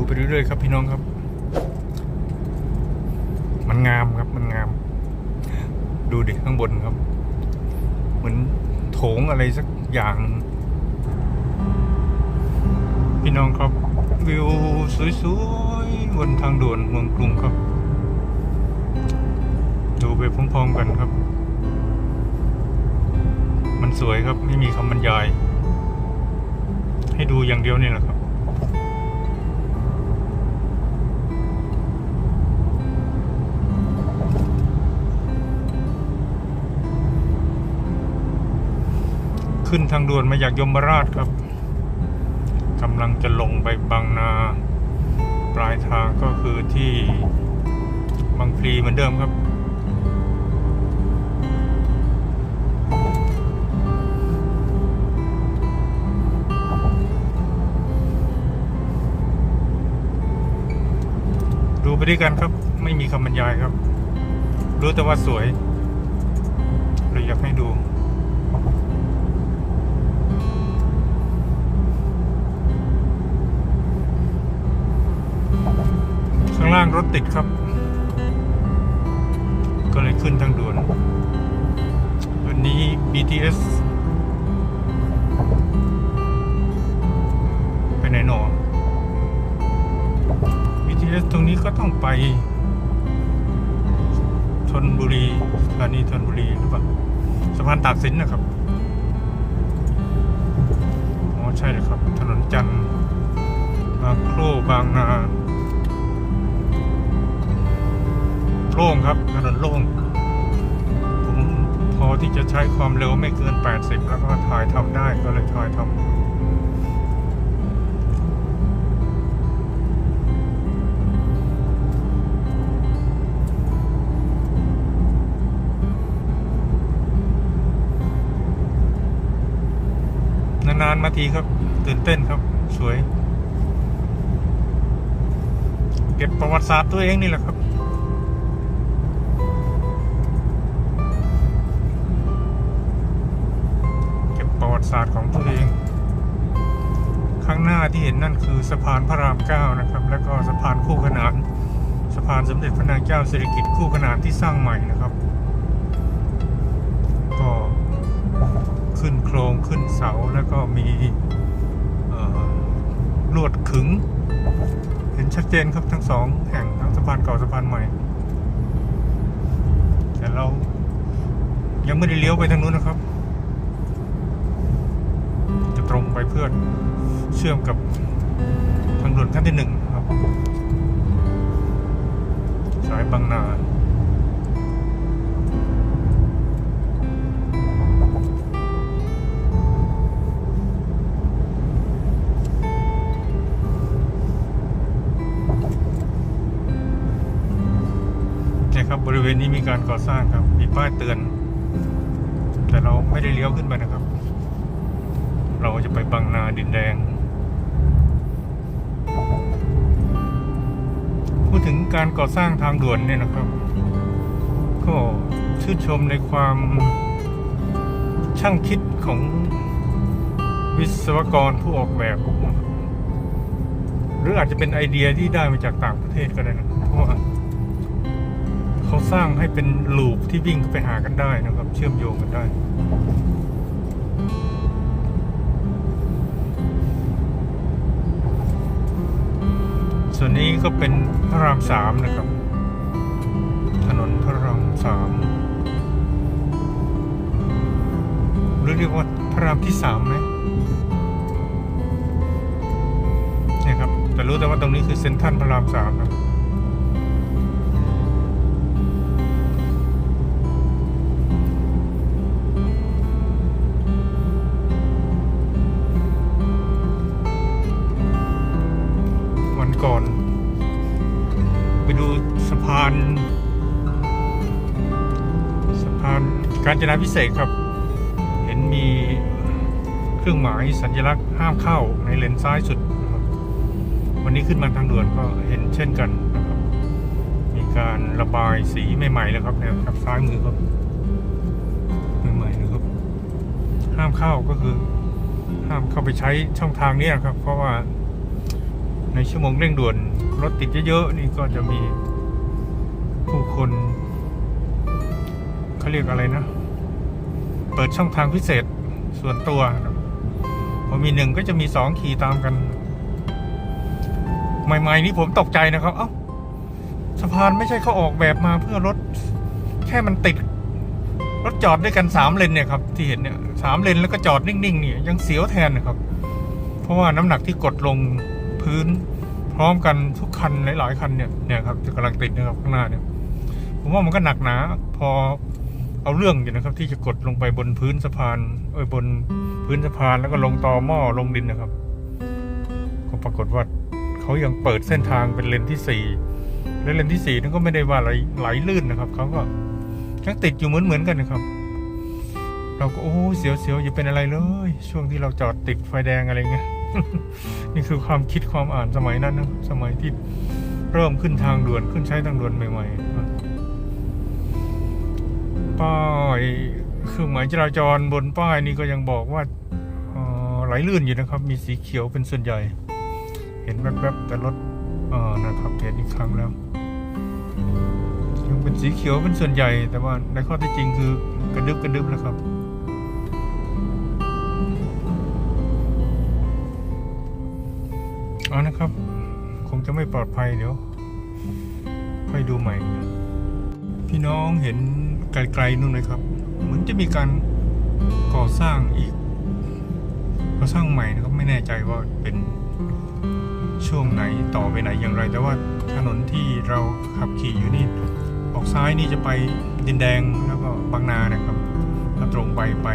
ดูไปเรื่อยๆครับพี่น้องครับ มันงามครับมันงาม ดูดิข้างบนครับ เหมือนโถงอะไรสักอย่าง พี่น้องครับ วิวสวยๆบนทางด่วนเมืองกรุงครับ ดูไปพร้อมๆกันครับ มันสวยครับไม่มีคำบรรยาย ให้ดูอย่างเดียวนี่แหละครับ ขึ้นทางด่วนมาจากยมราชครับกำลังจะลงไปบางนา ปลายทางก็คือที่บางพลีเหมือนเดิมครับดูไปด้วยกันครับ ไม่มีคำบรรยายครับ รู้แต่ว่าสวย เลยอยากให้ดู ข้างล่างรถติดครับ ก็เลยขึ้นทางด่วน วันนี้ BTS ไปไหนหนอ BTS ตรงนี้ก็ต้องไปชนบุรีสถานีชนบุรีหรือเปล่าสะพานตากสินนะครับอ๋อใช่เลยครับ ถนนจันทร์บางโครบางนา ล่งครับถนนโล่งผมพอที่จะใช้ความเร็วไม่เกิน 80 แล้วก็ถ่ายทำได้ก็เลยถ่ายทำนานๆมาทีครับ ตื่นเต้นครับ สวย เก็บประวัติศาสตร์ตัวเองนี่แหละครับ นั่นคือสะพานพระรามเก้านะครับ แล้วก็สะพานคู่ขนานสะพานสมเด็จพระนางเจ้าสิริกิติ์คู่ขนานที่สร้างใหม่นะครับ ก็ขึ้นโครงขึ้นเสาแล้วก็มีลวดขึง เห็นชัดเจนครับทั้งสองแห่งทั้งสะพานเก่าสะพานใหม่ แต่เรายังไม่ได้เลี้ยวไปทางนู้นนะครับ จะตรงไปเพื่อเชื่อมกับ ด่วนขั้นที่หนึ่งครับ สายบางนาเนี่ยครับบริเวณนี้มีการก่อสร้างครับ มีป้ายเตือน แต่เราไม่ได้เลี้ยวขึ้นไปนะครับ เราจะไปบางนาดินแดง พูดถึงการก่อสร้างทางด่วนเนี่ยนะครับ ก็ชื่นชมในความช่างคิดของวิศวกรผู้ออกแบบหรืออาจจะเป็นไอเดียที่ได้มาจากต่างประเทศก็ได้นะเพราะว่าเขาสร้างให้เป็นลูปที่วิ่งไปหากันได้นะครับ เชื่อมโยงกันได้ ส่วนนี้ก็เป็นพระรามสามนะครับ ถนนพระรามสามหรือเรียกว่าพระรามที่สามไหมเนี่ยครับ แต่รู้แต่ว่าตรงนี้คือเซ็นทรัลพระรามสามนะ การจนาพิเศษครับ เห็นมีเครื่องหมายสัญลักษณ์ห้ามเข้าในเลนซ้ายสุดนะครับวันนี้ขึ้นมาทางด่วนก็เห็นเช่นกันนะครับ มีการระบายสีใหม่ๆแล้วครับเนี่ยครับซ้ายมือครับใหม่ๆนะครับ ห้ามเข้าก็คือ ห้ามเข้าไปใช้ช่องทางนี้ครับ เพราะว่าในชั่วโมงเร่งด่วนรถติดเยอะๆนี่ก็จะมีผู้คนเขาเรียกอะไรนะ เปิดช่องทางพิเศษส่วนตัวนะครับพอมีหนึ่งก็จะมีสองขี่ตามกัน ใหม่ ๆ นี่ผมตกใจนะครับ เอ้าสะพานไม่ใช่เขาออกแบบมาเพื่อรถ แค่มันติด รถจอดด้วยกันสามเลนเนี่ยครับ ที่เห็นเนี่ยสามเลนแล้วก็จอดนิ่งๆเนี่ยยังเสียวแทนนะครับ เพราะว่าน้ำหนักที่กดลงพื้น พร้อมกันทุกคันหลายๆคันเนี่ยเนี่ยครับที่กำลังติดนะครับข้างหน้าเนี่ย ผมว่ามันก็หนักหนา พอ เอาเรื่องอยู่นะครับ ที่จะกดลงไปบนพื้นสะพานเอ้ยบนพื้นสะพานแล้วก็ลงตอหม้อลงดินนะครับ ก็ปรากฏว่าเขายังเปิดเส้นทางเป็นเลนที่สี่และเลนที่สี่นั่นก็ไม่ได้ว่าไหลไหลลื่นนะครับเขาก็ยังติดอยู่เหมือนเหมือนๆกันนะครับ เราก็โอ้เสียวเสียวๆอย่าเป็นอะไรเลย ช่วงที่เราจอดติดไฟแดงอะไรเงี้ยนี่คือความคิดความอ่านสมัยนั้นนะสมัยที่เริ่มขึ้นทางด่วนขึ้นใช้ทางด่วนใหม่ ๆ ป้ายเครื่องหมายจราจรบนป้ายนี่ก็ยังบอกว่าไหลลื่นอยู่นะครับ มีสีเขียวเป็นส่วนใหญ่ เห็นแวบๆแต่รถนะครับเห็นอีกครั้งแล้ว ยังเป็นสีเขียวเป็นส่วนใหญ่ แต่ว่าในข้อที่จริงคือกระดึบกระดึบแล้วครับเอานะครับ คงจะไม่ปลอดภัยเดี๋ยวค่อยดูใหม่ พี่น้องเห็น ไกลๆนู่นไหมครับ เหมือนจะมีการก่อสร้างอีกก่อสร้างใหม่นะครับไม่แน่ใจว่าเป็นช่วงไหนต่อไปไหนอย่างไร แต่ว่าถนนที่เราขับขี่อยู่นี่ออกซ้ายนี่จะไปดินแดงแล้วก็บางนานะครับถ้าตรงไปไป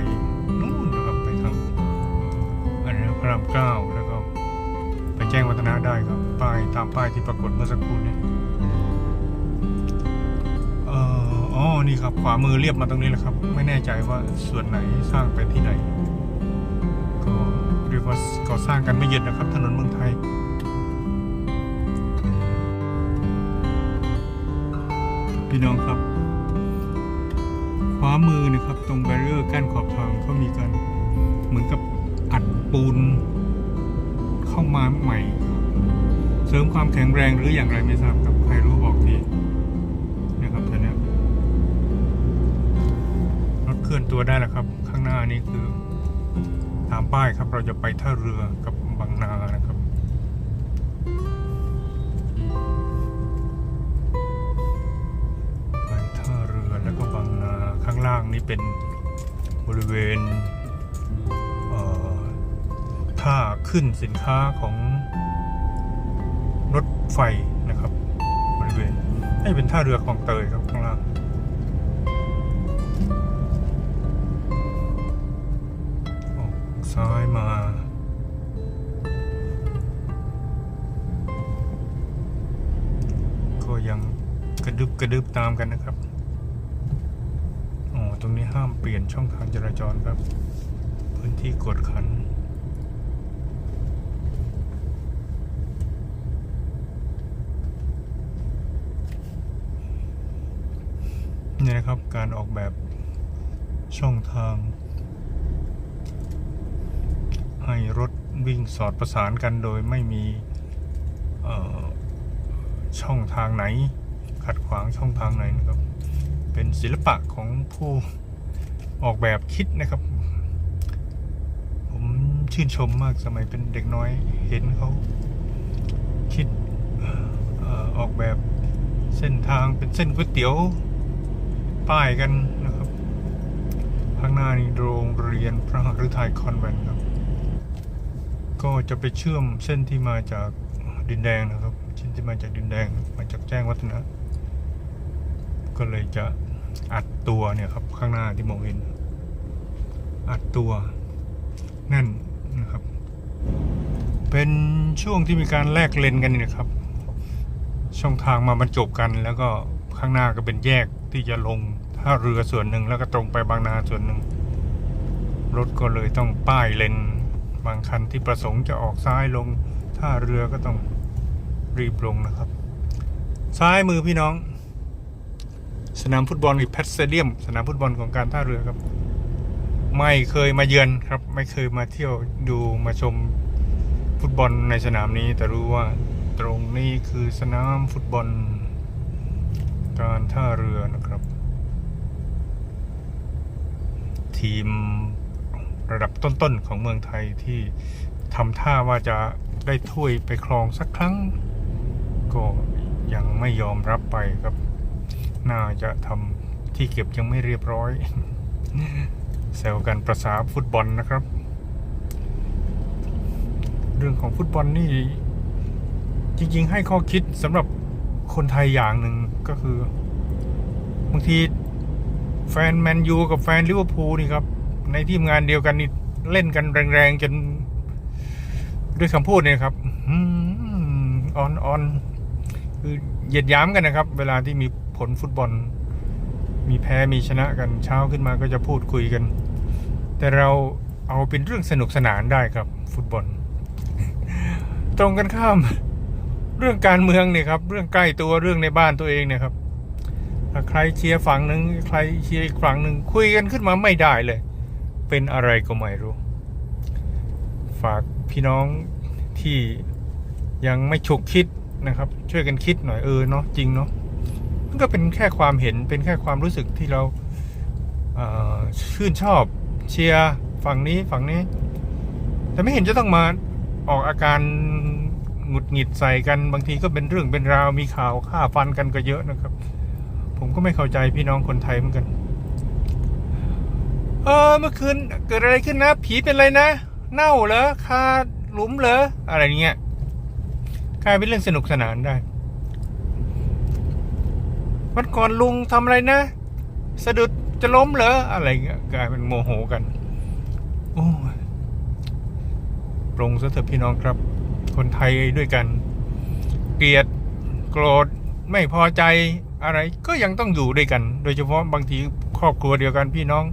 นู่นนะครับไปทางอันนี้พระรามเก้าแล้วก็ไปแจ้งวัฒนะได้ครับป้ายตามป้ายที่ปรากฏเมื่อสักครู่นี้ อ๋อ นี่ครับ ขวามือเรียบมาตรงนี้แหละครับ ไม่แน่ใจว่าส่วนไหนสร้างไปที่ไหน ก็เรียกว่าก่อสร้างกันไม่หยุดนะครับ ถนนเมืองไทยพี่น้องครับ ขวามือนะครับ ตรงแบเรียร์กั้นขอบทางเขามีการเหมือนกับอัดปูน เข้ามาใหม่ เสริมความแข็งแรงหรืออย่างไรไม่ทราบครับ ใครรู้บอกที ลื่อนตัวได้แล้วครับ ข้างหน้านี่คือตามป้ายครับ เราจะไปท่าเรือกับบางนานะครับไปท่าเรือแล้วก็บางนาข้างล่างนี่เป็นบริเวณเท่าขึ้นสินค้าของรถไฟนะครับ บริเวณให้เป็นท่าเรือของเตยครับข้างล่าง ซ้ายมา ก็ยังกระดึบกระดึบตามกันนะครับอ๋อตรงนี้ห้ามเปลี่ยนช่องทางจราจรครับ พื้นที่กวดขันนี่นะครับการออกแบบช่องทาง ให้รถวิ่งสอดประสานกันโดยไม่มีช่องทางไหน ขัดขวางช่องทางไหนนะครับ เป็นศิลปะของผู้ออกแบบคิดนะครับ ผมชื่นชมมากสมัยเป็นเด็กน้อยเห็นเขาคิดออกแบบเส้นทางเป็นเส้นก๋วยเตี๋ยวป้ายกันนะครับ ข้างหน้านี่โรงเรียนพระหฤทัยคอนแวนต์ครับ ก็จะไปเชื่อมเส้นที่มาจากดินแดงนะครับเส้นที่มาจากดินแดงมาจากแจ้งวัฒนะ ก็เลยจะอัดตัวเนี่ยครับข้างหน้าที่มองเห็น อัดตัวแน่นนะครับ เป็นช่วงที่มีการแลกเลนกันนี่นะครับ ช่องทางมาบรรจบกัน แล้วก็ข้างหน้าก็เป็นแยกที่จะลงท่าเรือส่วนหนึ่งแล้วก็ตรงไปบางนาส่วนหนึ่งรถก็เลยต้องป้ายเลน บางคันที่ประสงค์จะออกซ้ายลงท่าเรือก็ต้องรีบลงนะครับ ซ้ายมือพี่น้อง สนามฟุตบอลอีแพทสเตเดียม สนามฟุตบอลของการท่าเรือครับ ไม่เคยมาเยือนครับ ไม่เคยมาเที่ยวดูมาชมฟุตบอลในสนามนี้ แต่รู้ว่าตรงนี้คือสนามฟุตบอล การท่าเรือนะครับ ทีม ระดับต้นๆของเมืองไทยที่ทำท่าว่าจะได้ถ้วยไปครองสักครั้ง ก็ยังไม่ยอมรับไปครับ น่าจะทำที่เก็บยังไม่เรียบร้อยแซวกันประษาฟุตบอลนะครับ เรื่องของฟุตบอลนี่ จริง ๆ ให้ข้อคิดสำหรับคนไทยอย่างหนึ่งก็คือบางทีแฟนแมนยูกับแฟนลิเวอร์พูลนี่ครับ ในทีมงานเดียวกันนี่เล่นกันแรงๆจนด้วยคำพูดเนี่ยครับออนออนคือเหยียดย้ำกันนะครับ เวลาที่มีผลฟุตบอล มีแพ้มีชนะกันเช้าขึ้นมาก็จะพูดคุยกัน แต่เราเอาเป็นเรื่องสนุกสนานได้ครับ ฟุตบอล ตรงกันข้าม เรื่องการเมืองเนี่ยครับ เรื่องใกล้ตัวเรื่องในบ้านตัวเองเนี่ยครับใครเชียร์ฝั่งหนึ่งใครเชียร์อีกฝั่งหนึ่งคุยกันขึ้นมาไม่ได้เลย เป็นอะไรก็ไม่รู้ ฝากพี่น้องที่ยังไม่ฉุกคิดนะครับ ช่วยกันคิดหน่อยเออเนาะจริงเนาะมันก็เป็นแค่ความเห็นเป็นแค่ความรู้สึกที่เราเออชื่นชอบเชียร์ฝั่งนี้ฝั่งนี้ แต่ไม่เห็นจะต้องมาออกอาการหงุดหงิดใส่กันบางทีก็เป็นเรื่องเป็นราวมีข่าวฆ่าฟันกันก็เยอะนะครับ ผมก็ไม่เข้าใจพี่น้องคนไทยเหมือนกัน เออเมื่อคืนเกิดอะไรขึ้นนะ ผีเป็นอะไรนะ เน่าเหรอคาหลุมเหรออะไรเงี้ยกลายเป็นเรื่องสนุกสนานได้วันก่อนลุงทำอะไรนะ สะดุดจะล้มเหรออะไรเงี้ยกลายเป็นโมโหกันโอ้ปรงซะเถอะพี่น้องครับ คนไทยด้วยกัน เกลียดโกรธไม่พอใจอะไรก็ยังต้องอยู่ด้วยกัน โดยเฉพาะบางทีครอบครัวเดียวกันพี่น้อง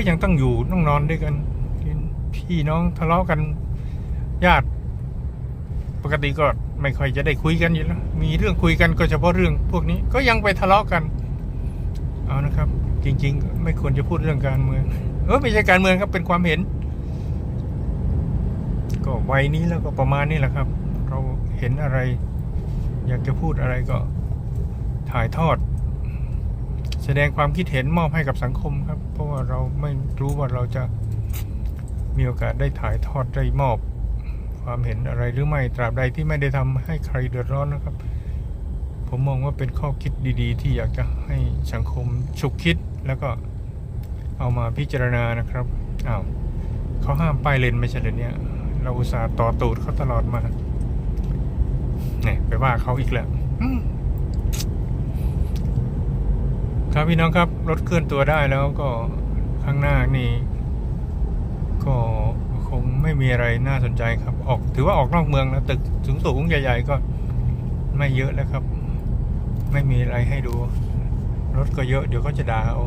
ก็ยังต้องอยู่ต้องนอนด้วยกันพี่น้องทะเลาะกันญาติ ปกติก็ไม่ค่อยจะได้คุยกันอยู่แล้วมีเรื่องคุยกันก็เฉพาะเรื่องพวกนี้ก็ยังไปทะเลาะกัน เอานะครับ จริง ๆ ไม่ควรจะพูดเรื่องการเมืองเออไม่ใช่การเมืองครับเป็นความเห็น ก็วัยนี้แล้วก็ประมาณนี้แหละครับ เราเห็นอะไร อยากจะพูดอะไรก็ถ่ายทอด แสดงความคิดเห็นมอบให้กับสังคมครับ เพราะว่าเราไม่รู้ว่าเราจะมีโอกาสได้ถ่ายทอดได้มอบ ความเห็นอะไรหรือไม่ตราบใดที่ไม่ได้ทำให้ใครเดือดร้อนนะครับ ผมมองว่าเป็นข้อคิดดีๆ ที่อยากจะให้สังคมฉุกคิดแล้วก็เอามาพิจารณานะครับอ้าวเขาห้ามป้ายเลนไม่ใช่เลยเนี่ยเราอุตส่าห์ต่อตูดเขาตลอดมาเนี่ยไปว่าเขาอีกแล้วอืม ครับพี่น้องครับรถเคลื่อนตัวได้แล้วก็ข้างหน้านี่ก็คงไม่มีอะไรน่าสนใจครับ ออกถือว่าออกนอกเมืองแล้วตึกสูงสูงๆใหญ่ ๆ ก็ไม่เยอะแล้วครับ ไม่มีอะไรให้ดู รถก็เยอะเดี๋ยวเขาจะด่าเอา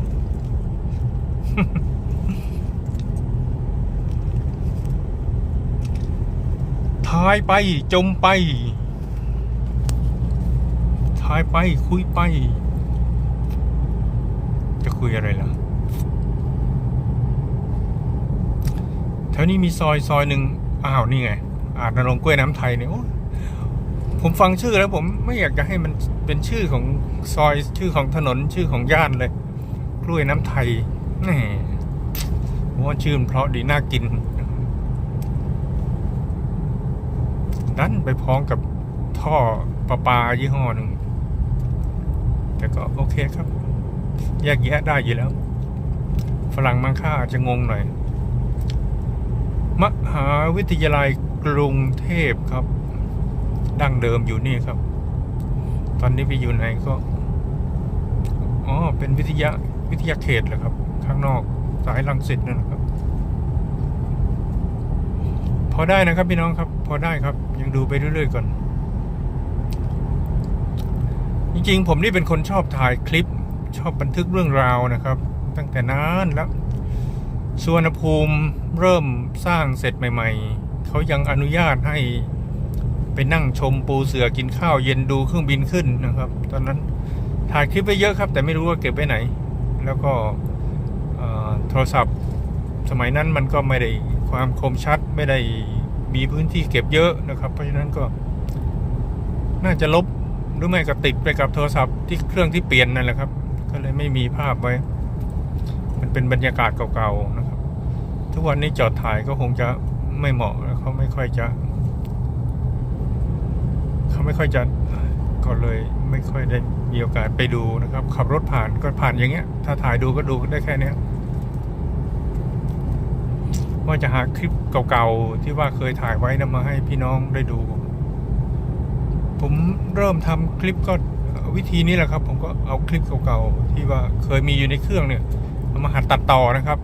ทายไปจมไปทายไปคุยไป คุยอะไรล่ะแถวนี้มีซอยซอยหนึ่งอ้าวนี่ไง อาจนรงกล้วยน้ำไทยเนี่ยโอ้ผมฟังชื่อแล้วผมไม่อยากจะให้มันเป็นชื่อของซอยชื่อของถนนชื่อของย่านเลย กล้วยน้ำไทยแหม่ผมว่าชื่อมันเพราะดีน่ากินดันไปพ้องกับท่อประปายี่ห้อหนึ่งแต่ก็โอเคครับ แยกแยะได้อยู่แล้ว ฝรั่งมังค่าอาจจะงงหน่อย มหาวิทยาลัยกรุงเทพครับ ดั้งเดิมอยู่นี่ครับ ตอนนี้ไปอยู่ไหนก็อ๋อเป็นวิทยาวิทยาเขตเหรอครับ ข้างนอกสายลังสิตนั่นนะครับ พอได้นะครับพี่น้องครับ พอได้ครับ ยังดูไปเรื่อยๆก่อน จริงๆ ผมนี่เป็นคนชอบถ่ายคลิป ชอบบันทึกเรื่องราวนะครับ ตั้งแต่นานแล้วสวนภูมิเริ่มสร้างเสร็จใหม่ ๆ เขายังอนุญาตให้ไปนั่งชมปูเสือกินข้าวเย็นดูเครื่องบินขึ้นนะครับ ตอนนั้นถ่ายคลิปไปเยอะครับ แต่ไม่รู้ว่าเก็บไว้ไหน แล้วก็โทรศัพท์สมัยนั้นมันก็ไม่ได้คความคมชัดไม่ได้มีพื้นที่เก็บเยอะนะครับ เพราะฉะนั้นก็ น่าจะลบหรือไม่ก็ติดไปกับโทรศัพท์ที่เครื่องที่เปลี่ยนนั่นแหละครับ ก็เลยไม่มีภาพไว้ มันเป็นบรรยากาศเก่าๆนะครับ ทุกวันนี้จอดถ่ายก็คงจะไม่เหมาะเขาไม่ค่อยจะ เขาไม่ค่อยจะก็เลยไม่ค่อยได้มีโอกาสไปดูนะครับ ขับรถผ่านก็ผ่านอย่างเงี้ย ถ้าถ่ายดูก็ดูได้แค่เนี้ยว่าจะหาคลิปเก่าๆ ที่ว่าเคยถ่ายไว้นะมาให้พี่น้องได้ดู ผมเริ่มทำคลิปก็ วิธีนี้แหละครับ ผมก็เอาคลิปเก่าๆที่ว่าเคยมีอยู่ในเครื่องเนี่ยเอามาหัดตัดต่อนะครับ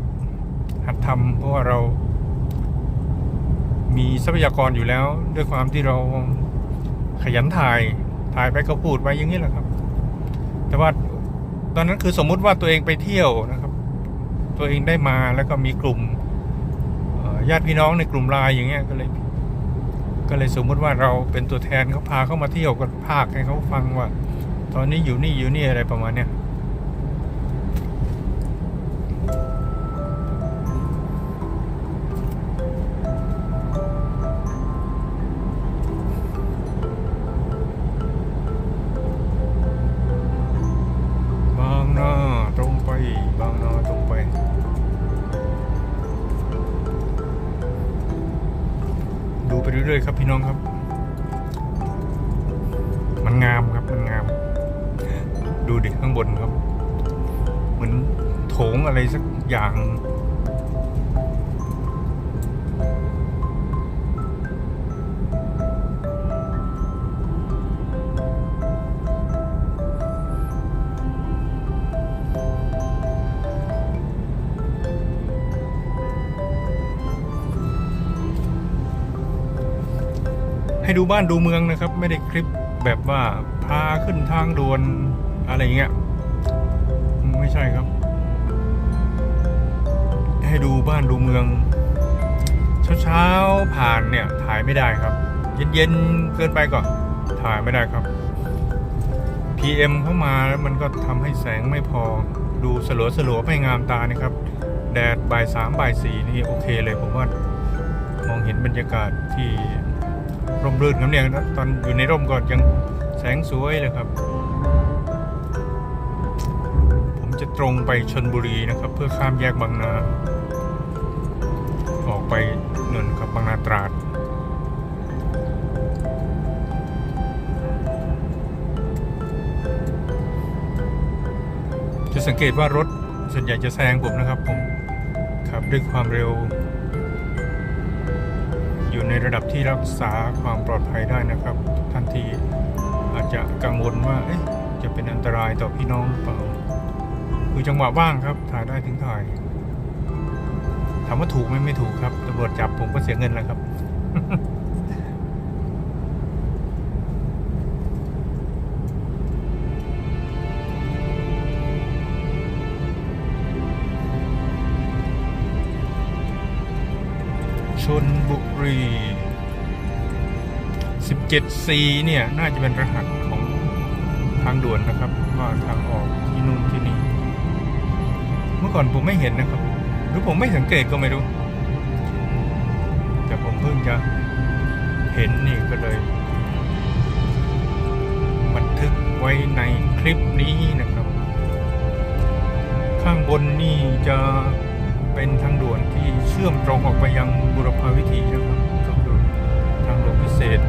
หัดทำเพราะว่าเรา มีทรัพยากรอยู่แล้ว ด้วยความที่เราขยันถ่ายถ่ายไปก็พูดไปอย่างนี้แหละครับ แต่ว่าตอนนั้นคือสมมุติว่าตัวเองไปเที่ยวนะครับ ตัวเองได้มาแล้วก็มีกลุ่มญาติพี่น้องในกลุ่มไลน์อย่างเงี้ยก็เลย ก็เลยสมมุติว่าเราเป็นตัวแทนเขาพาเข้ามาเที่ยวกันภาคให้เขาฟังว่า ตอนนี้อยู่นี่อยู่นี่อะไรประมาณเนี้ยบางนาตรงไปบางนาตรงไปดูไปเรื่อยๆครับพี่น้องครับ อะไรสักอย่างให้ดูบ้านดูเมืองนะครับ ไม่ได้คลิปแบบว่าพาขึ้นทางด่วนอะไรเงี้ย ไม่ใช่ครับ ให้ดูบ้านดูเมือง เช้าๆผ่านเนี่ยถ่ายไม่ได้ครับ เย็นๆเกินไปก็ถ่ายไม่ได้ครับ PM เข้ามาแล้วมันก็ทำให้แสงไม่พอดูสลัวสลัวๆไม่งามตานะครับ แดดบ่ายสามบ่ายสี่นี่โอเคเลยผมว่ามองเห็นบรรยากาศที่ร่มรื่นครับเนี่ยตอนอยู่ในร่มก็ยังแสงสวยเลยครับ ตรงไปชนบุรีนะครับ เพื่อข้ามแยกบางนา ออกไปนนครับบางนาตราดจะสังเกตว่ารถส่วนใหญ่จะแซงผมนะครับผมขับด้วยความเร็ว อยู่ในระดับที่รักษาความปลอดภัยได้นะครับท่านที่อาจจะกังวลว่าจะเป็นอันตรายต่อพี่น้องหรือเปล่า คือจังหวะว่างครับ ถ่ายได้ถึงถ่ายถามว่าถูกไหมไม่ถูกครับตำรวจจับผมก็เสียเงินแล้วครับชนบุรี 17C เนี่ย น่าจะเป็นรหัสของทางด่วนนะครับ ว่าทางออกที่นู่นที่นี่ มื่อก่อนผมไม่เห็นนะครับ หรือผมไม่สังเกตก็ไม่รู้ แต่ผมเพิ่งจะเห็นนี่ก็เลยบันทึกไว้ในคลิปนี้นะครับ ข้างบนนี่จะเป็นทางด่วนที่เชื่อมตรงออกไปยังบุรพาวิถีนะครับก็คือทางหลวงพิเศษ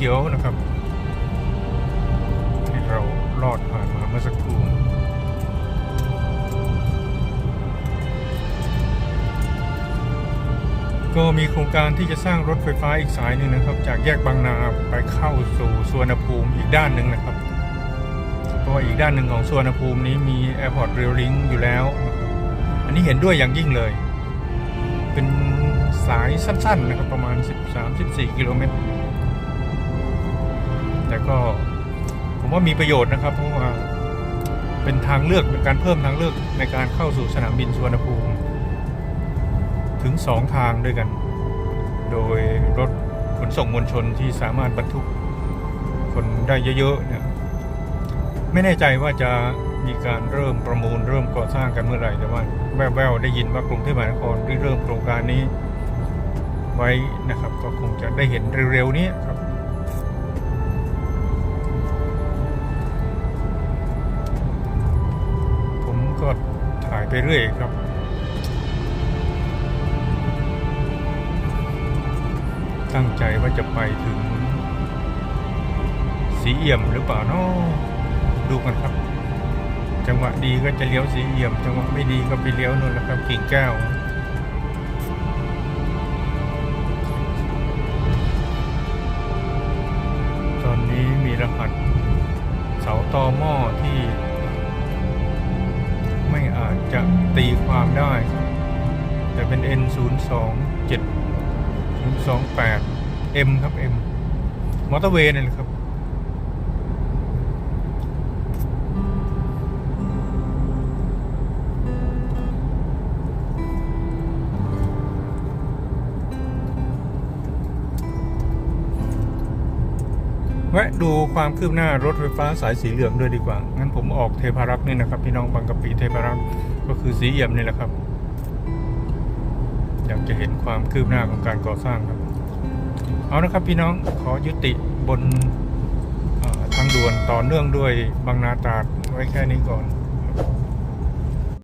ขียวนะครับ ที่เราลอดผ่านมาเมื่อสักครู่ก็มีโครงการที่จะสร้างรถไฟฟ้าอีกสายหนึ่งนะครับ จากแยกบางนาไปเข้าสู่สวนภูมิอีกด้านหนึ่งนะครับ เพราะว่าอีกด้านหนึ่งของสวนภูมินี้มี Airport Rail Link อยู่แล้ว อันนี้เห็นด้วยอย่างยิ่งเลย เป็นสายสั้นๆนะครับประมาณ 13-14 กิโลเมตร ก็ผมว่ามีประโยชน์นะครับ เพราะว่าเป็นทางเลือกเป็นการเพิ่มทางเลือกในการเข้าสู่สนามบินสุวรรณภูมิถึงสองทางด้วยกัน โดยรถขนส่งมวลชนที่สามารถบรรทุกคนได้เยอะๆเนี่ยไม่แน่ใจว่าจะมีการเริ่มประมูลเริ่มก่อสร้างกันเมื่อไหร่แต่ว่าแววๆได้ยินว่ากรุงเทพมหานครได้เริ่มโครงการนี้ไว้นะครับ ก็คงจะได้เห็นเร็วๆนี้ ไปเรื่อยครับ ตั้งใจว่าจะไปถึง สีเอี่ยมหรือเปล่าเนาะดูกันครับ จังหวะดีก็จะเลี้ยวสีเอี่ยม จังหวะไม่ดีก็ไปเลี้ยวนู่นแหละครับกิ่งแก้วตอนนี้มีรหัสเสาตอหม้อ จะตีความได้ แต่เป็น N 0 2 7 0 2 8 M ครับ M มอเตอร์เวย์นี่แหละครับ แวะดูความคืบหน้ารถไฟฟ้าสายสีเหลืองด้วยดีกว่า งั้นผมออกเทพารักษ์นี่นะครับ พี่น้องบางกะปิเทพารักษ์ ก็คือสีเอี่ยมนี่แหละครับ อยากจะเห็นความคืบหน้าของการก่อสร้างครับ เอานะครับพี่น้องขอยุติบนทางด่วนต่อเนื่องด้วยบางนาตราดไว้แค่นี้ก่อน